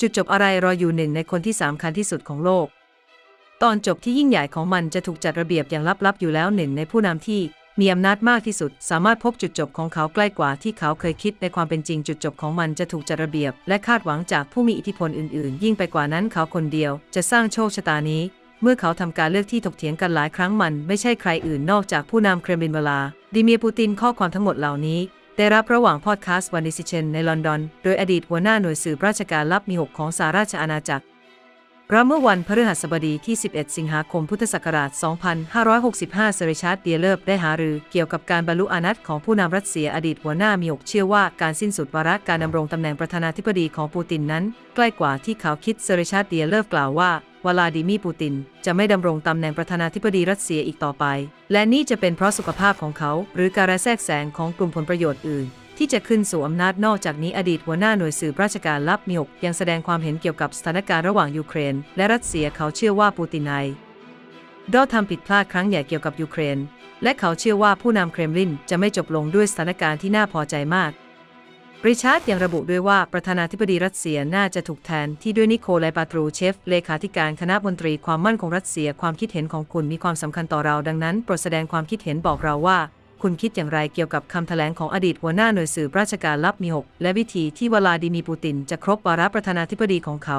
จุดจบอะไรรออยู่หนึ่งในคนที่สำคัญที่สุดของโลก ตอนจบที่ยิ่งใหญ่ของมันจะถูกจัดระเบียบอย่างลับๆอยู่แล้วหนึ่งในผู้นำที่มีอำนาจมากที่สุด สามารถพบจุดจบของเขาใกล้กว่าที่เขาเคยคิดในความเป็นจริงจุดจบของมันจะถูกจัดระเบียบ และคาดหวังจากผู้มีอิทธิพลอื่นๆ ยิ่งไปกว่านั้นเขาคนเดียว จะสร้างโชคชะตานี้ เมื่อเขาทำการเลือกที่ถกเถียงกันหลายครั้งมัน ไม่ใช่ใครอื่นนอกจากผู้นำเครมลินเวลาดิเมียปูตินข้อความทั้งหมดเหล่านี้ ได้รับระหว่างพอดแคสต์วันดิซิเชนในลอนดอน โดยอดีตหัวหน้าหน่วยสืบราชการลับมี 6 ของสหราชอาณาจักรเพราะเมื่อวันพฤหัสบดีที่ 11 สิงหาคม พุทธศักราช 2565 เซริชาร์ดเดียเลอร์ได้หารือเกี่ยวกับการบรรลุอานัตของผู้นำรัสเซียอดีตหัวหน้ามีอกเชื่อว่าการสิ้นสุดวาระการดำรงตำแหน่งประธานาธิบดีของปูตินนั้น ใกล้กว่าที่เขาคิดเซริชาร์ดเดียเลอร์กล่าวว่า วลาดิมีปูติน จะไม่ดำรงตำแหน่งประธานาธิบดีรัสเซียอีกต่อไป และนี่จะเป็นเพราะสุขภาพของเขา หรือการแทรกแซงของกลุ่มผลประโยชน์อื่น ที่จะขึ้นสู่อำนาจนอกจากนี้อดีตหัวหน้าหน่วยสืบราชการลับมีหกยังแสดงความเห็นเกี่ยวกับสถานการณ์ระหว่างยูเครน และรัสเซียเขาเชื่อว่าปูตินไอดอทำผิดพลาดครั้งใหญ่เกี่ยวกับยูเครน และเขาเชื่อว่าผู้นำเครมลินจะไม่จบลงด้วยสถานการณ์ที่น่าพอใจมาก ริชาร์ดยังระบุด้วยว่าประธานาธิบดีรัสเซียน่าจะถูกแทนที่ด้วยนิโคลไลปาตรูเชฟ เลขาธิการคณะมนตรีความมั่นคงรัสเซียความคิดเห็นของคุณมีความสำคัญต่อเราดังนั้นโปรดแสดงความคิดเห็นบอกเราว่า คุณคิดอย่างไรเกี่ยวกับคำแถลงของอดีตหัวหน้าหน่วยสืบราชการลับมีหกและวิธีที่วลาดิมีปูตินจะครบวาระประธานาธิบดีของเขา